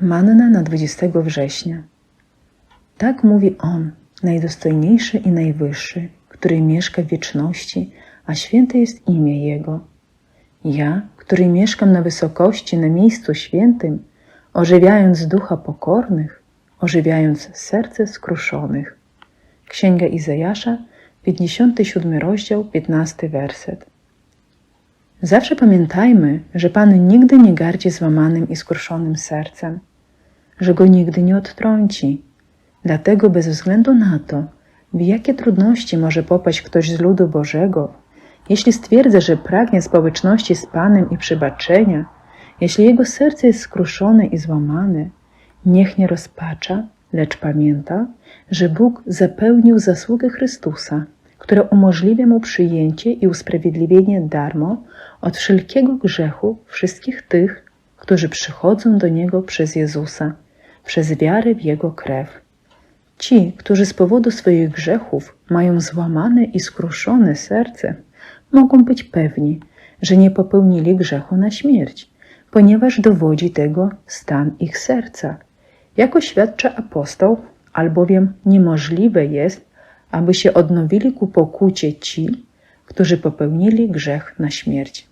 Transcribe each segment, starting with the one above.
Manna na 20 września. Tak mówi On, najdostojniejszy i najwyższy, który mieszka w wieczności, a święte jest imię Jego. Ja, który mieszkam na wysokości, na miejscu świętym, ożywiając ducha pokornych, ożywiając serce skruszonych. Księga Izajasza, 57 rozdział, 15 werset. Zawsze pamiętajmy, że Pan nigdy nie gardzi złamanym i skruszonym sercem, że go nigdy nie odtrąci. Dlatego bez względu na to, w jakie trudności może popaść ktoś z ludu Bożego, jeśli stwierdza, że pragnie społeczności z Panem i przebaczenia, jeśli jego serce jest skruszone i złamane, niech nie rozpacza, lecz pamięta, że Bóg zapełnił zasługę Chrystusa, która umożliwia mu przyjęcie i usprawiedliwienie darmo od wszelkiego grzechu wszystkich tych, którzy przychodzą do Niego przez Jezusa, przez wiarę w Jego krew. Ci, którzy z powodu swoich grzechów mają złamane i skruszone serce, mogą być pewni, że nie popełnili grzechu na śmierć, ponieważ dowodzi tego stan ich serca. Jako świadczy apostoł, albowiem niemożliwe jest, aby się odnowili ku pokucie ci, którzy popełnili grzech na śmierć.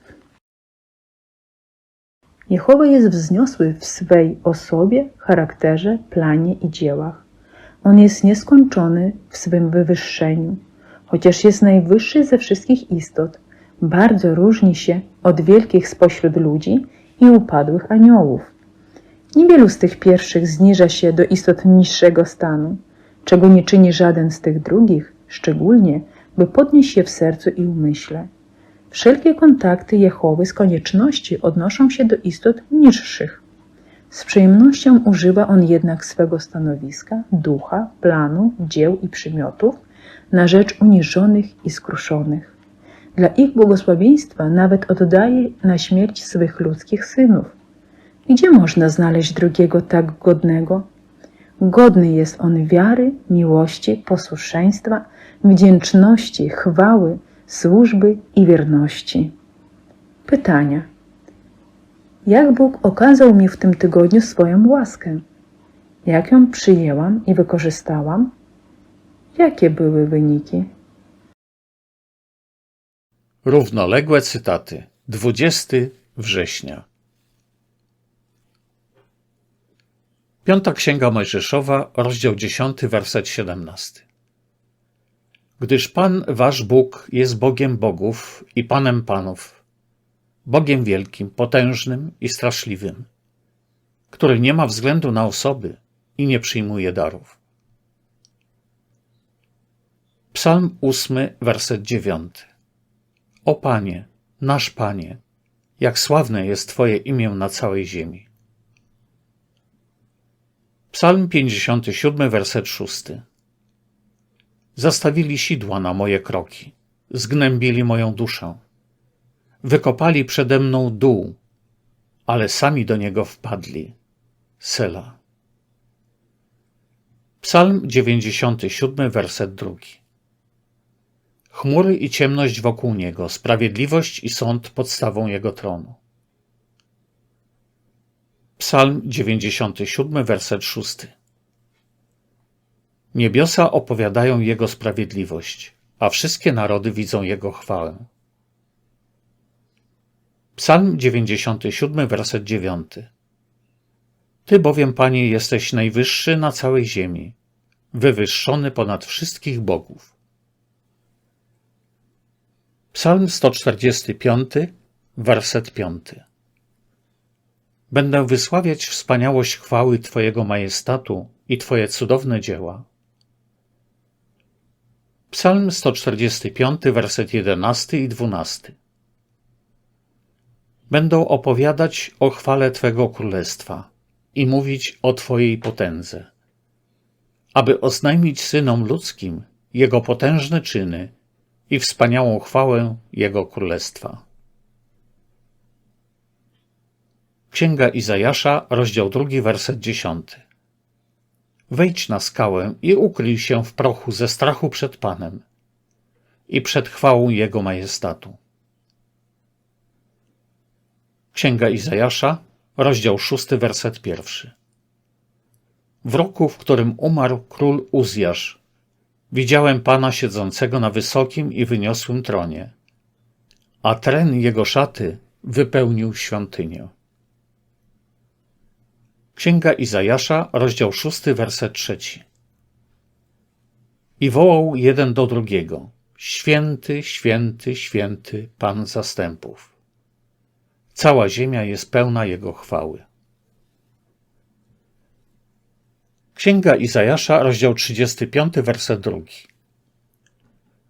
Jehowa jest wzniosły w swej osobie, charakterze, planie i dziełach. On jest nieskończony w swym wywyższeniu, chociaż jest najwyższy ze wszystkich istot, bardzo różni się od wielkich spośród ludzi i upadłych aniołów. Niewielu z tych pierwszych zniża się do istot niższego stanu, czego nie czyni żaden z tych drugich, szczególnie, by podnieść się w sercu i umyśle. Wszelkie kontakty Jehowy z konieczności odnoszą się do istot niższych. Z przyjemnością używa on jednak swego stanowiska, ducha, planu, dzieł i przymiotów na rzecz uniżonych i skruszonych. Dla ich błogosławieństwa nawet oddaje na śmierć swych ludzkich synów. Gdzie można znaleźć drugiego tak godnego? Godny jest on wiary, miłości, posłuszeństwa, wdzięczności, chwały, służby i wierności. Pytania. Jak Bóg okazał mi w tym tygodniu swoją łaskę? Jak ją przyjęłam i wykorzystałam? Jakie były wyniki? Równoległe cytaty. 20 września. Piąta Księga Mojżeszowa, rozdział 10, werset 17. Gdyż Pan wasz Bóg jest Bogiem bogów i Panem panów, Bogiem wielkim, potężnym i straszliwym, który nie ma względu na osoby i nie przyjmuje darów. Psalm 8, werset 9. O Panie, nasz Panie, jak sławne jest Twoje imię na całej ziemi. Psalm 57, werset 6. Zastawili sidła na moje kroki, zgnębili moją duszę. Wykopali przede mną dół, ale sami do niego wpadli. Sela. Psalm 97, werset 2. Chmury i ciemność wokół niego, sprawiedliwość i sąd podstawą jego tronu. Psalm 97, werset 6. Niebiosa opowiadają Jego sprawiedliwość, a wszystkie narody widzą Jego chwałę. Psalm 97, werset 9. Ty bowiem, Panie, jesteś najwyższy na całej ziemi, wywyższony ponad wszystkich bogów. Psalm 145, werset 5. Będę wysławiać wspaniałość chwały Twojego majestatu i Twoje cudowne dzieła. Psalm 145, werset 11 i 12. Będą opowiadać o chwale Twego królestwa i mówić o Twojej potędze, aby oznajmić synom ludzkim Jego potężne czyny i wspaniałą chwałę Jego królestwa. Księga Izajasza, rozdział drugi, werset dziesiąty. Wejdź na skałę i ukryj się w prochu ze strachu przed Panem i przed chwałą Jego majestatu. Księga Izajasza, rozdział szósty, werset pierwszy. W roku, w którym umarł król Uzjasz, widziałem Pana siedzącego na wysokim i wyniosłym tronie, a tren jego szaty wypełnił świątynię. Księga Izajasza, rozdział szósty, werset trzeci. I wołał jeden do drugiego: Święty, święty, święty Pan zastępów. Cała ziemia jest pełna Jego chwały. Księga Izajasza, rozdział 35, werset drugi.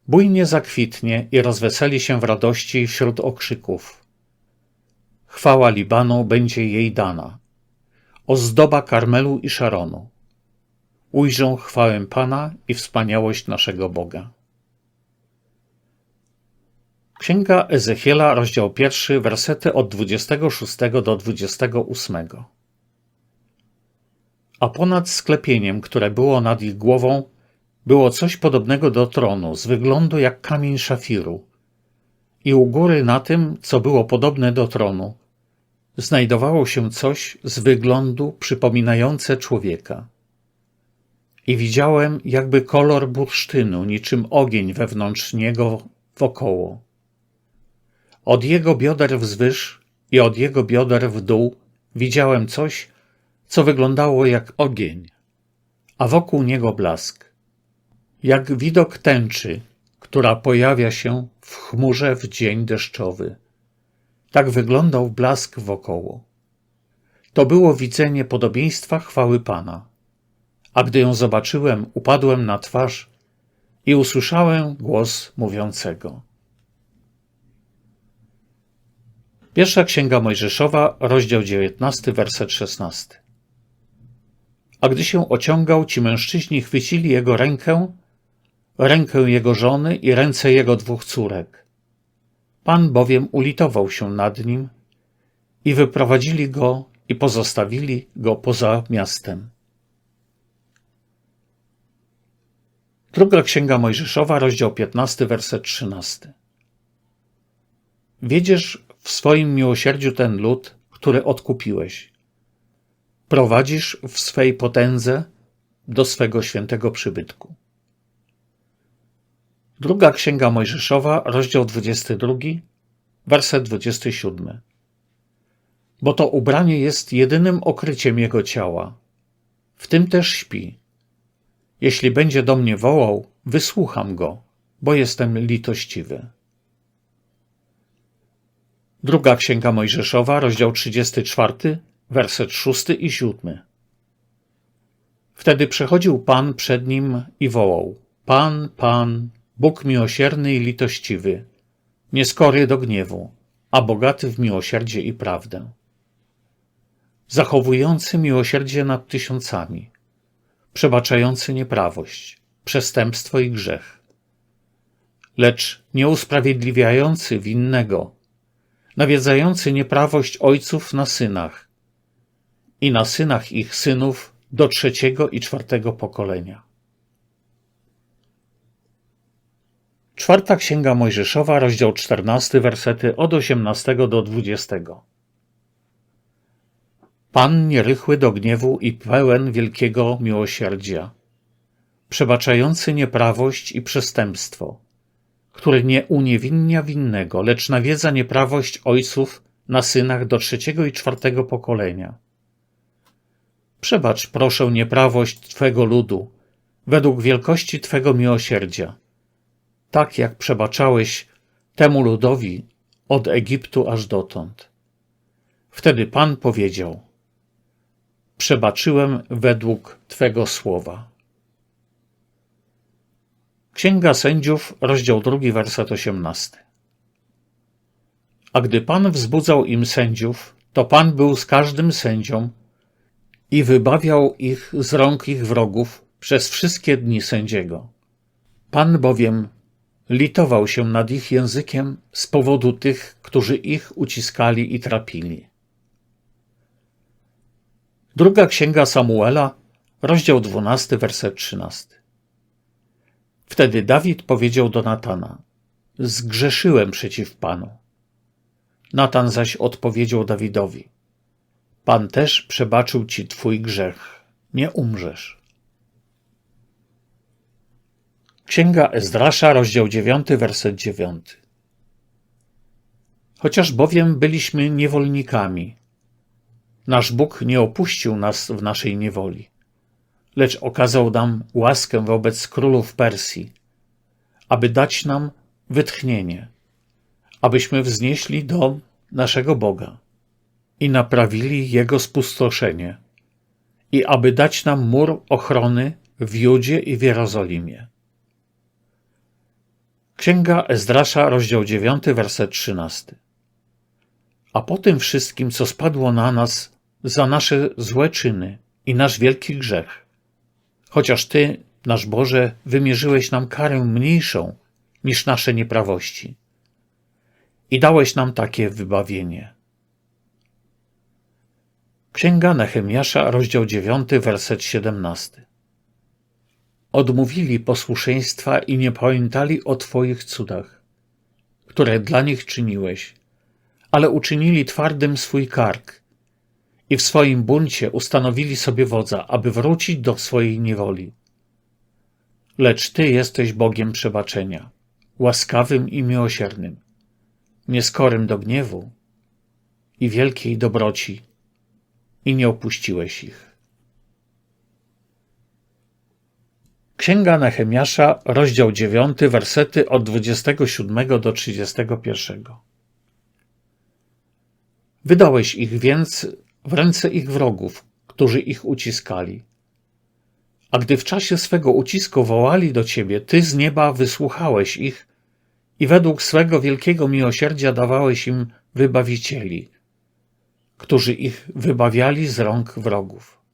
Bujnie zakwitnie i rozweseli się w radości wśród okrzyków. Chwała Libanu będzie jej dana, ozdoba Karmelu i Szaronu. Ujrzą chwałę Pana i wspaniałość naszego Boga. Księga Ezechiela, rozdział pierwszy, wersety od 26 do 28. A ponad sklepieniem, które było nad ich głową, było coś podobnego do tronu, z wyglądu jak kamień szafiru. I u góry na tym, co było podobne do tronu, znajdowało się coś z wyglądu przypominające człowieka. I widziałem jakby kolor bursztynu, niczym ogień wewnątrz niego wokoło. Od jego bioder wzwyż i od jego bioder w dół widziałem coś, co wyglądało jak ogień, a wokół niego blask. Jak widok tęczy, która pojawia się w chmurze w dzień deszczowy. Tak wyglądał blask wokoło. To było widzenie podobieństwa chwały Pana. A gdy ją zobaczyłem, upadłem na twarz i usłyszałem głos mówiącego. Pierwsza Księga Mojżeszowa, rozdział 19, werset 16. A gdy się ociągał, ci mężczyźni chwycili jego rękę, rękę jego żony i ręce jego dwóch córek. Pan bowiem ulitował się nad nim i wyprowadzili go i pozostawili go poza miastem. Druga Księga Mojżeszowa, rozdział 15, werset 13. Wiedziesz w swoim miłosierdziu ten lud, który odkupiłeś. Prowadzisz w swej potędze do swego świętego przybytku. Druga Księga Mojżeszowa, rozdział 22, werset 27. Bo to ubranie jest jedynym okryciem jego ciała. W tym też śpi. Jeśli będzie do mnie wołał, wysłucham go, bo jestem litościwy. Druga Księga Mojżeszowa, rozdział 34, werset 6 i 7. Wtedy przechodził Pan przed nim i wołał: Pan, Pan, Bóg miłosierny i litościwy, nieskory do gniewu, a bogaty w miłosierdzie i prawdę. Zachowujący miłosierdzie nad tysiącami, przebaczający nieprawość, przestępstwo i grzech, lecz nie usprawiedliwiający winnego, nawiedzający nieprawość ojców na synach i na synach ich synów do trzeciego i czwartego pokolenia. Czwarta Księga Mojżeszowa, rozdział 14, wersety od 18 do 20. Pan nierychły do gniewu i pełen wielkiego miłosierdzia, przebaczający nieprawość i przestępstwo, który nie uniewinnia winnego, lecz nawiedza nieprawość ojców na synach do trzeciego i czwartego pokolenia. Przebacz, proszę, nieprawość Twego ludu, według wielkości Twego miłosierdzia, tak jak przebaczałeś temu ludowi od Egiptu aż dotąd. Wtedy Pan powiedział: Przebaczyłem według Twego słowa. Księga Sędziów, rozdział 2, werset 18. A gdy Pan wzbudzał im sędziów, to Pan był z każdym sędzią i wybawiał ich z rąk ich wrogów przez wszystkie dni sędziego. Pan bowiem litował się nad ich językiem z powodu tych, którzy ich uciskali i trapili. Druga księga Samuela, rozdział 12, werset 13. Wtedy Dawid powiedział do Natana: Zgrzeszyłem przeciw Panu. Natan zaś odpowiedział Dawidowi: Pan też przebaczył ci twój grzech, nie umrzesz. Księga Ezdrasza, rozdział 9, werset 9. Chociaż bowiem byliśmy niewolnikami, nasz Bóg nie opuścił nas w naszej niewoli, lecz okazał nam łaskę wobec królów Persji, aby dać nam wytchnienie, abyśmy wznieśli dom naszego Boga i naprawili jego spustoszenie, i aby dać nam mur ochrony w Judzie i w Jerozolimie. Księga Ezdrasza, rozdział 9, werset 13. A po tym wszystkim, co spadło na nas za nasze złe czyny i nasz wielki grzech, chociaż Ty, nasz Boże, wymierzyłeś nam karę mniejszą niż nasze nieprawości i dałeś nam takie wybawienie. Księga Nehemiasza, rozdział 9, werset 17. Odmówili posłuszeństwa i nie pamiętali o Twoich cudach, które dla nich czyniłeś, ale uczynili twardym swój kark i w swoim buncie ustanowili sobie wodza, aby wrócić do swojej niewoli. Lecz Ty jesteś Bogiem przebaczenia, łaskawym i miłosiernym, nieskorym do gniewu i wielkiej dobroci, i nie opuściłeś ich. Księga Nehemiasza, rozdział 9, wersety od 27 do 31. Wydałeś ich więc w ręce ich wrogów, którzy ich uciskali. A gdy w czasie swego ucisku wołali do ciebie, ty z nieba wysłuchałeś ich i według swego wielkiego miłosierdzia dawałeś im wybawicieli, którzy ich wybawiali z rąk wrogów.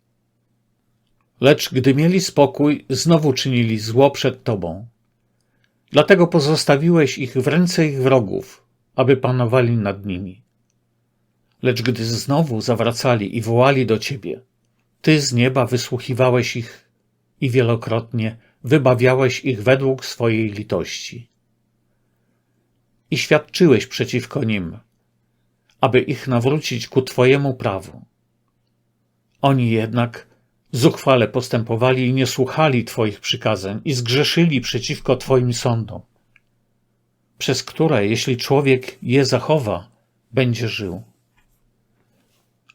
Lecz gdy mieli spokój, znowu czynili zło przed Tobą. Dlatego pozostawiłeś ich w ręce ich wrogów, aby panowali nad nimi. Lecz gdy znowu zawracali i wołali do Ciebie, Ty z nieba wysłuchiwałeś ich i wielokrotnie wybawiałeś ich według swojej litości. I świadczyłeś przeciwko nim, aby ich nawrócić ku Twojemu prawu. Oni jednak zuchwale postępowali i nie słuchali Twoich przykazań i zgrzeszyli przeciwko Twoim sądom, przez które, jeśli człowiek je zachowa, będzie żył.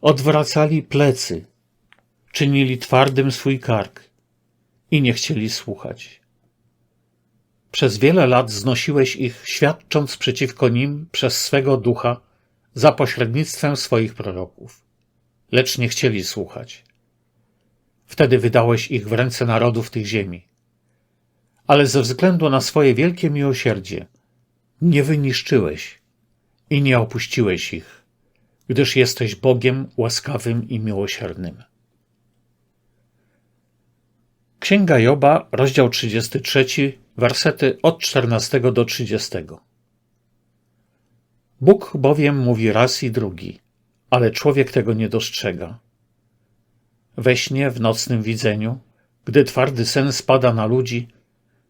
Odwracali plecy, czynili twardym swój kark i nie chcieli słuchać. Przez wiele lat znosiłeś ich, świadcząc przeciwko nim przez swego ducha za pośrednictwem swoich proroków, lecz nie chcieli słuchać. Wtedy wydałeś ich w ręce narodów tych ziemi. Ale ze względu na swoje wielkie miłosierdzie nie wyniszczyłeś i nie opuściłeś ich, gdyż jesteś Bogiem łaskawym i miłosiernym. Księga Joba, rozdział 33, wersety od 14 do 30. Bóg bowiem mówi raz i drugi, ale człowiek tego nie dostrzega. We śnie, w nocnym widzeniu, gdy twardy sen spada na ludzi,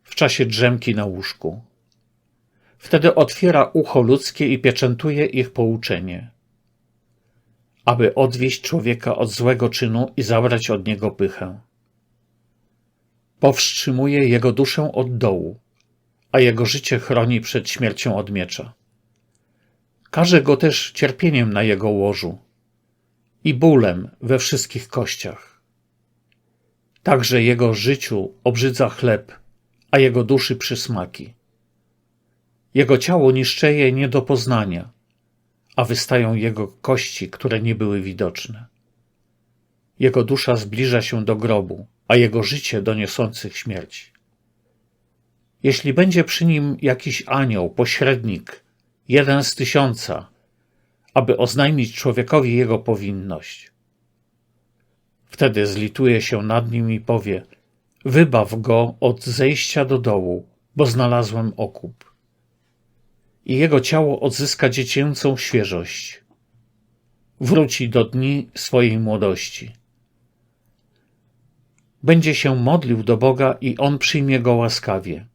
w czasie drzemki na łóżku. Wtedy otwiera ucho ludzkie i pieczętuje ich pouczenie, aby odwieść człowieka od złego czynu i zabrać od niego pychę. Powstrzymuje jego duszę od dołu, a jego życie chroni przed śmiercią od miecza. Każe go też cierpieniem na jego łożu i bólem we wszystkich kościach. Także jego życiu obrzydza chleb, a jego duszy przysmaki. Jego ciało niszczeje nie do poznania, a wystają jego kości, które nie były widoczne. Jego dusza zbliża się do grobu, a jego życie do niosących śmierć. Jeśli będzie przy nim jakiś anioł, pośrednik, jeden z tysiąca, aby oznajmić człowiekowi jego powinność. Wtedy zlituje się nad nim i powie: Wybaw go od zejścia do dołu, bo znalazłem okup. I jego ciało odzyska dziecięcą świeżość. Wróci do dni swojej młodości. Będzie się modlił do Boga i on przyjmie go łaskawie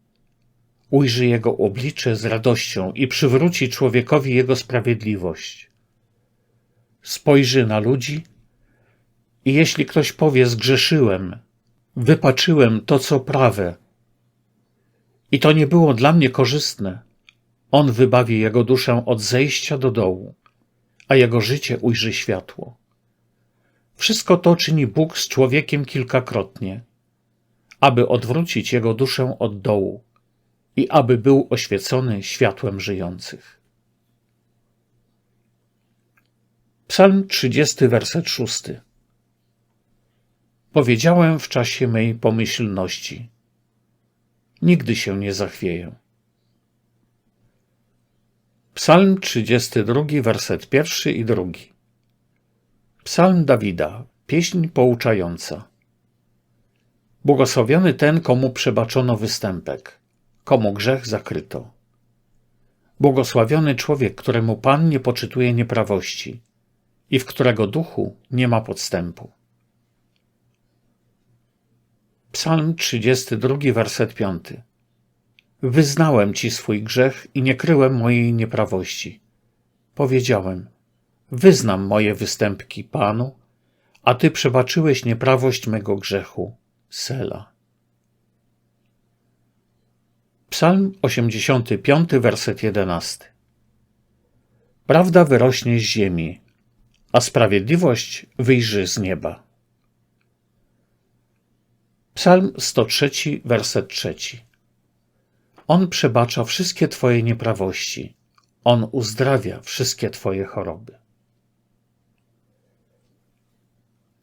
ujrzy jego oblicze z radością i przywróci człowiekowi jego sprawiedliwość. Spojrzy na ludzi I jeśli ktoś powie, zgrzeszyłem, wypaczyłem to, co prawe, i to nie było dla mnie korzystne, on wybawi jego duszę od zejścia do dołu, a jego życie ujrzy światło. Wszystko to czyni Bóg z człowiekiem kilkakrotnie, aby odwrócić jego duszę od dołu i aby był oświecony światłem żyjących. Psalm 30, werset 6. Powiedziałem w czasie mej pomyślności: Nigdy się nie zachwieję. Psalm 32, werset pierwszy i drugi. Psalm Dawida, pieśń pouczająca. Błogosławiony ten, komu przebaczono występek, komu grzech zakryto. Błogosławiony człowiek, któremu Pan nie poczytuje nieprawości i w którego duchu nie ma podstępu. Psalm 32, werset 5. Wyznałem ci swój grzech i nie kryłem mojej nieprawości. Powiedziałem: Wyznam moje występki Panu, a ty przebaczyłeś nieprawość mego grzechu. Sela. Psalm 85, werset 11. Prawda wyrośnie z ziemi, a sprawiedliwość wyjrzy z nieba. Psalm 103, werset 3. On przebacza wszystkie Twoje nieprawości. On uzdrawia wszystkie Twoje choroby.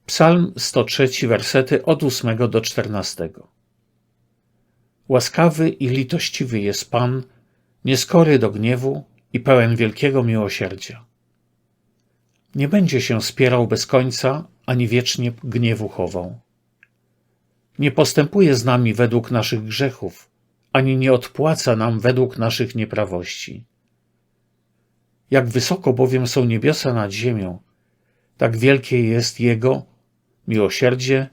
Psalm 103, wersety od 8 do 14. Łaskawy i litościwy jest Pan, nieskory do gniewu i pełen wielkiego miłosierdzia. Nie będzie się spierał bez końca, ani wiecznie gniewu chował. Nie postępuje z nami według naszych grzechów, ani nie odpłaca nam według naszych nieprawości. Jak wysoko bowiem są niebiosa nad ziemią, tak wielkie jest Jego miłosierdzie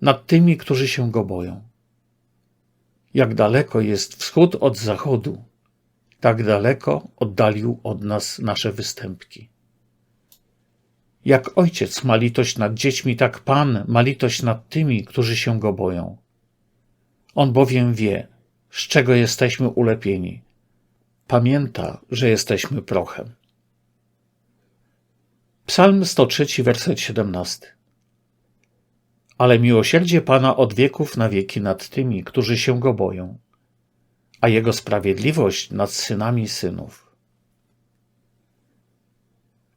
nad tymi, którzy się Go boją. Jak daleko jest wschód od zachodu, tak daleko oddalił od nas nasze występki. Jak ojciec ma litość nad dziećmi, tak Pan ma litość nad tymi, którzy się Go boją. On bowiem wie, z czego jesteśmy ulepieni. Pamięta, że jesteśmy prochem. Psalm 103, werset 17. Ale miłosierdzie Pana od wieków na wieki nad tymi, którzy się Go boją, a Jego sprawiedliwość nad synami synów.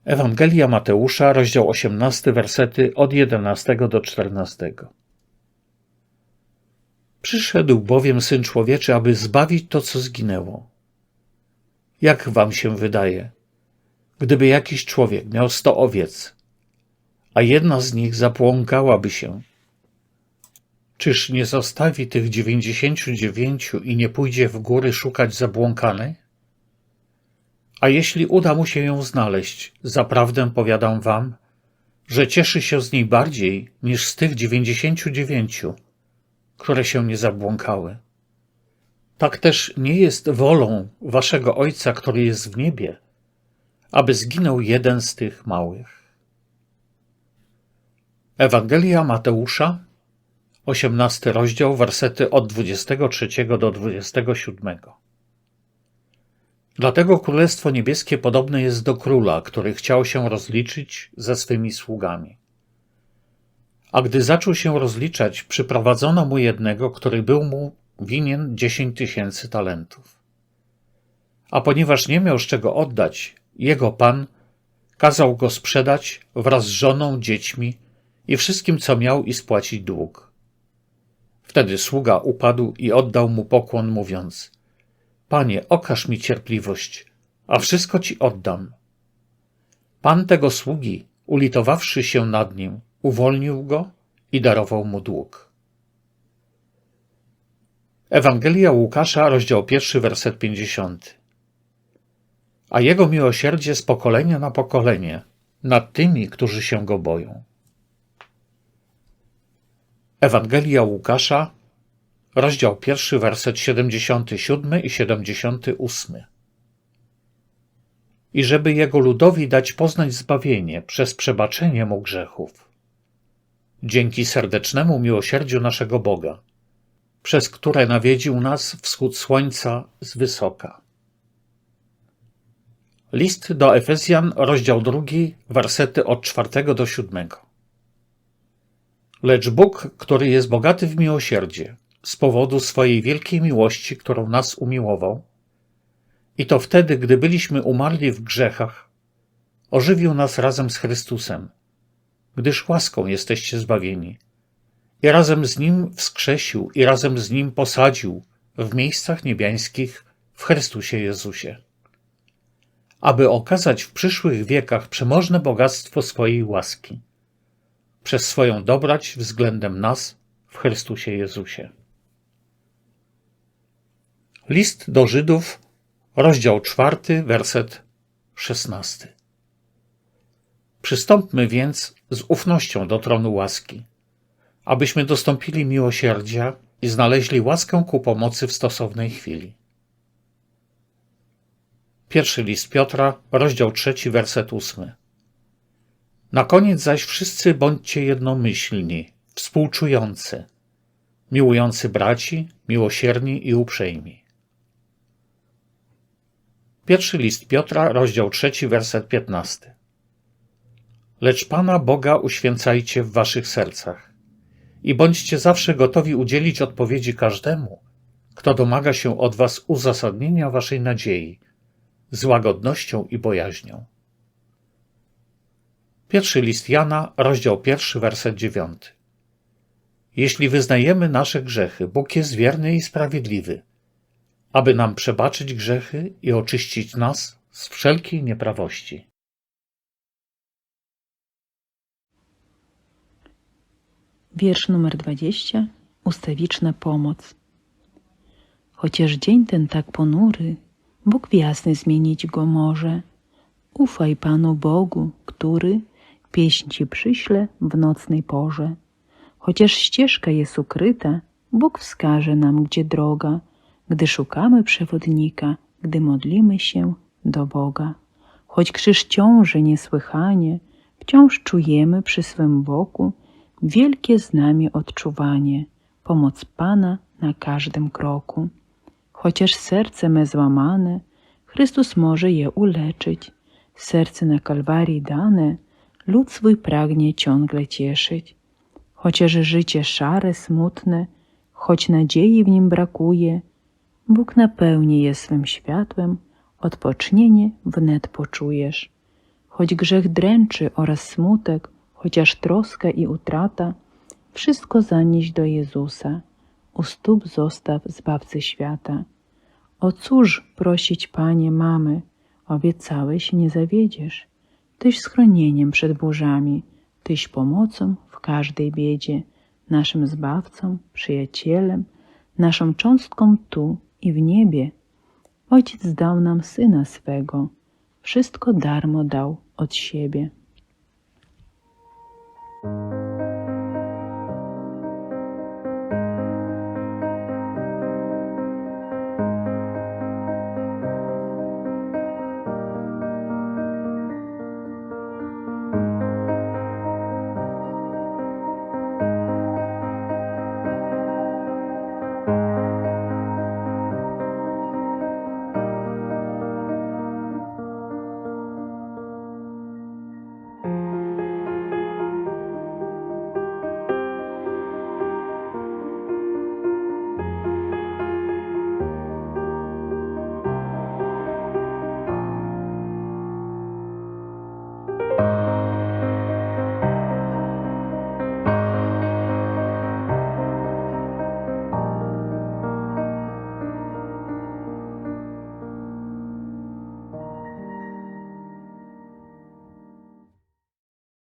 Ewangelia Mateusza, rozdział 18, wersety od 11 do 14. Przyszedł bowiem Syn Człowieczy, aby zbawić to, co zginęło. Jak wam się wydaje, gdyby jakiś człowiek miał sto owiec, a jedna z nich zapłąkałaby się, czyż nie zostawi tych dziewięćdziesięciu dziewięciu i nie pójdzie w góry szukać zabłąkanej? A jeśli uda mu się ją znaleźć, zaprawdę powiadam wam, że cieszy się z niej bardziej niż z tych dziewięćdziesięciu dziewięciu, które się nie zabłąkały. Tak też nie jest wolą waszego Ojca, który jest w niebie, aby zginął jeden z tych małych. Ewangelia Mateusza, 18 rozdział, wersety od 23 do 27. Dlatego Królestwo Niebieskie podobne jest do króla, który chciał się rozliczyć ze swymi sługami. A gdy zaczął się rozliczać, przyprowadzono mu jednego, który był mu winien dziesięć tysięcy talentów. A ponieważ nie miał z czego oddać, jego pan kazał go sprzedać wraz z żoną, dziećmi i wszystkim, co miał, i spłacić dług. Wtedy sługa upadł i oddał mu pokłon, mówiąc: Panie, okaż mi cierpliwość, a wszystko ci oddam. Pan tego sługi, ulitowawszy się nad nim, uwolnił go i darował mu dług. Ewangelia Łukasza, rozdział pierwszy, werset pięćdziesiąty. A jego miłosierdzie z pokolenia na pokolenie nad tymi, którzy się go boją. Ewangelia Łukasza, rozdział pierwszy, werset 77 i 78. I żeby jego ludowi dać poznać zbawienie przez przebaczenie mu grzechów. dzięki serdecznemu miłosierdziu naszego Boga, przez które nawiedził nas wschód słońca z wysoka. List do Efezjan, rozdział drugi, wersety od czwartego do siódmego. Lecz Bóg, który jest bogaty w miłosierdzie, z powodu swojej wielkiej miłości, którą nas umiłował, i to wtedy, gdy byliśmy umarli w grzechach, ożywił nas razem z Chrystusem, gdyż łaską jesteście zbawieni. I razem z Nim wskrzesił i razem z Nim posadził w miejscach niebiańskich w Chrystusie Jezusie, aby okazać w przyszłych wiekach przemożne bogactwo swojej łaski, przez swoją dobrać względem nas w Chrystusie Jezusie. List do Żydów, rozdział czwarty, werset szesnasty. Przystąpmy więc z ufnością do tronu łaski, abyśmy dostąpili miłosierdzia i znaleźli łaskę ku pomocy w stosownej chwili. Pierwszy list Piotra, rozdział trzeci, werset ósmy. Na koniec zaś wszyscy bądźcie jednomyślni, współczujący, miłujący braci, miłosierni i uprzejmi. Pierwszy list Piotra, rozdział trzeci, werset piętnasty. Lecz Pana Boga uświęcajcie w waszych sercach i bądźcie zawsze gotowi udzielić odpowiedzi każdemu, kto domaga się od was uzasadnienia waszej nadziei, z łagodnością i bojaźnią. Pierwszy list Jana, rozdział pierwszy, werset dziewiąty. Jeśli wyznajemy nasze grzechy, Bóg jest wierny i sprawiedliwy, aby nam przebaczyć grzechy i oczyścić nas z wszelkiej nieprawości. Wiersz numer 20. Ustawiczna pomoc. Chociaż dzień ten tak ponury, Bóg w jasny zmienić go może. Ufaj Panu Bogu, który pieśń ci przyśle w nocnej porze. Chociaż ścieżka jest ukryta, Bóg wskaże nam, gdzie droga, gdy szukamy przewodnika, gdy modlimy się do Boga. Choć krzyż ciąży niesłychanie, wciąż czujemy przy swym boku wielkie z nami odczuwanie, pomoc Pana na każdym kroku. Chociaż serce me złamane, Chrystus może je uleczyć. Serce na Kalwarii dane, lud swój pragnie ciągle cieszyć. Chociaż życie szare, smutne, choć nadziei w nim brakuje, Bóg napełni je swym światłem, odpocznienie wnet poczujesz. Choć grzech dręczy oraz smutek, chociaż troska i utrata, wszystko zanieś do Jezusa, u stóp zostaw Zbawcy świata. O cóż prosić, Panie, mamy, obiecałeś, nie zawiedziesz. Tyś schronieniem przed burzami, Tyś pomocą w każdej biedzie, naszym Zbawcą, przyjacielem, naszą cząstką tu i w niebie. Ojciec dał nam Syna swego, wszystko darmo dał od siebie.